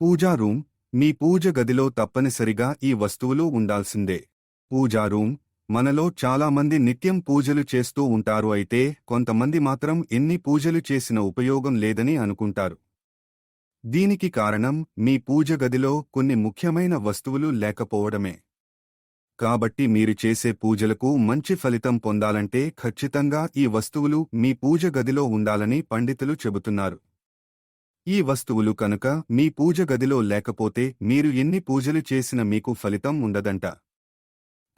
పూజా room మీ పూజ గదిలో తప్పనిసరిగా ఈ వస్తువులు ఉండాల్సిందే. పూజా రూమ్ మనలో చాలామంది నిత్యం పూజలు చేస్తూ ఉంటారు అయితే కొంతమంది మాత్రం ఎన్ని పూజలు చేసిన ఉపయోగం లేదని అనుకుంటారు. దీనికి కారణం మీ పూజ గదిలో కొన్ని ముఖ్యమైన వస్తువులు లేకపోవడమే. కాబట్టి మీరు చేసే పూజలకు మంచి ఫలితం పొందాలంటే ఖచ్చితంగా ఈ వస్తువులు మీ పూజ గదిలో ఉండాలని పండితులు చెబుతున్నారు. ఈ వస్తువులు కనుక మీ పూజ గదిలో లేకపోతే మీరు ఎన్ని పూజలు చేసిన మీకు ఫలితం ఉండదంట.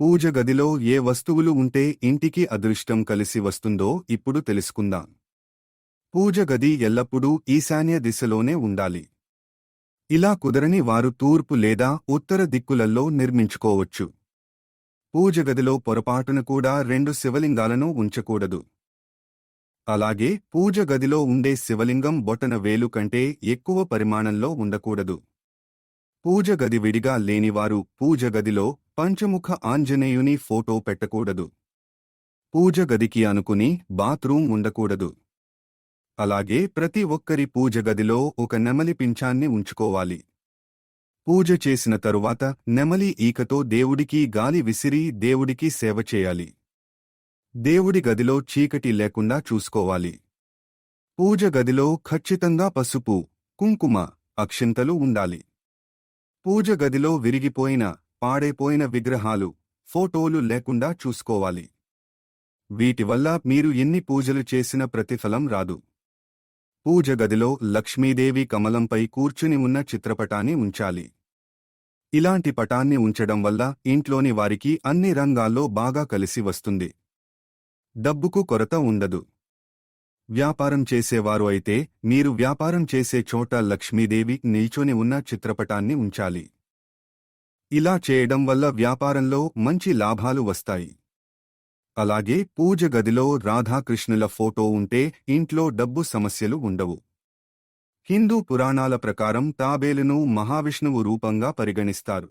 పూజ గదిలో ఏ వస్తువులు ఉంటే ఇంటికి అదృష్టం కలిసి వస్తుందో ఇప్పుడు తెలుసుకుందాం. పూజ గది ఎల్లప్పుడూ ఈశాన్య దిశలోనే ఉండాలి. ఇలా కుదరని వారు తూర్పు లేదా ఉత్తర దిక్కులలో నిర్మించుకోవచ్చు. పూజ గదిలో పొరపాటున కూడా రెండు శివలింగాలను ఉంచకూడదు. అలాగే పూజ గదిలో ఉండే శివలింగం బొటన వేలు కంటే ఎక్కువ పరిమాణంలో ఉండకూడదు. పూజ గది విడిగా లేనివారు పూజ గదిలో పంచముఖ ఆంజనేయుని ఫోటో పెట్టకూడదు. పూజ గదికి అనుకుని బాత్రూం ఉండకూడదు. అలాగే ప్రతి ఒక్కరి పూజ గదిలో ఒక నెమలి పింఛాన్ని ఉంచుకోవాలి. పూజ చేసిన తరువాత నెమలి ఈకతో దేవుడికి గాలి విసిరి దేవుడికి సేవ చేయాలి. దేవుడి గదిలో చీకటి లేకుండా చూసుకోవాలి. పూజ గదిలో ఖచ్చితంగా పసుపు కుంకుమ అక్షింతలు ఉండాలి. పూజ గదిలో విరిగిపోయిన పాడైపోయిన విగ్రహాలు ఫోటోలు లేకుండా చూసుకోవాలి. వీటి వల్ల మీరు ఎన్ని పూజలు చేసిన ప్రతిఫలం రాదు. పూజ గదిలో లక్ష్మీదేవి కమలంపై కూర్చుని ఉన్న చిత్రపటాన్ని ఉంచాలి. ఇలాంటి పటాన్ని ఉంచడం వల్ల ఇంట్లోని వారికి అన్ని రంగాల్లో బాగా కలిసి వస్తుంది. డబ్బుకు కొరత ఉండదు. వ్యాపారం చేసేవారు అయితే మీరు వ్యాపారం చేసే చోట లక్ష్మీదేవి నిల్చొని ఉన్న చిత్రపటాన్ని ఉంచాలి. ఇలా చేయడం వల్ల వ్యాపారంలో మంచి లాభాలు వస్తాయి. అలాగే పూజ గదిలో రాధాకృష్ణుల ఫోటో ఉంటే ఇంట్లో డబ్బు సమస్యలు ఉండవు. హిందూ పురాణాల ప్రకారం తాబేలును మహావిష్ణువు రూపంగా పరిగణిస్తారు.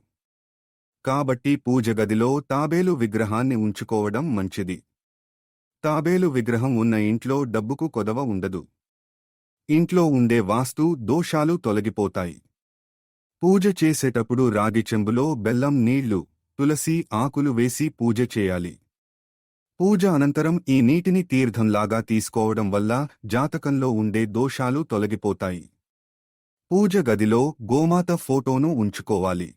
కాబట్టి పూజ గదిలో తాబేలు విగ్రహాన్ని ఉంచుకోవడం మంచిది. తాబేలు విగ్రహం ఉన్న ఇంట్లో డబ్బుకు కొదవ ఉండదు. ఇంట్లో ఉండే వాస్తు దోషాలు తొలగిపోతాయి. పూజ చేసేటప్పుడు రాగి చెంబులో బెల్లం నీళ్ళు తులసి ఆకులు వేసి పూజ చేయాలి. పూజ అనంతరం ఈ నీటిని తీర్థంలాగా తీసుకోవడం వల్ల జాతకంలో ఉండే దోషాలు తొలగిపోతాయి. పూజ గదిలో గోమాత ఫోటోను ఉంచుకోవాలి.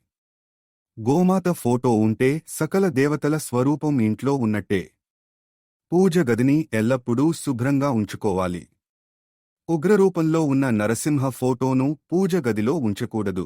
గోమాత ఫోటో ఉంటే సకల దేవతల స్వరూపం ఇంట్లో ఉన్నట్టే. పూజ గదిని ఎల్లప్పుడూ శుభ్రంగా ఉంచుకోవాలి. ఉగ్రరూపంలో ఉన్న నరసింహ ఫోటోను పూజ గదిలో ఉంచకూడదు.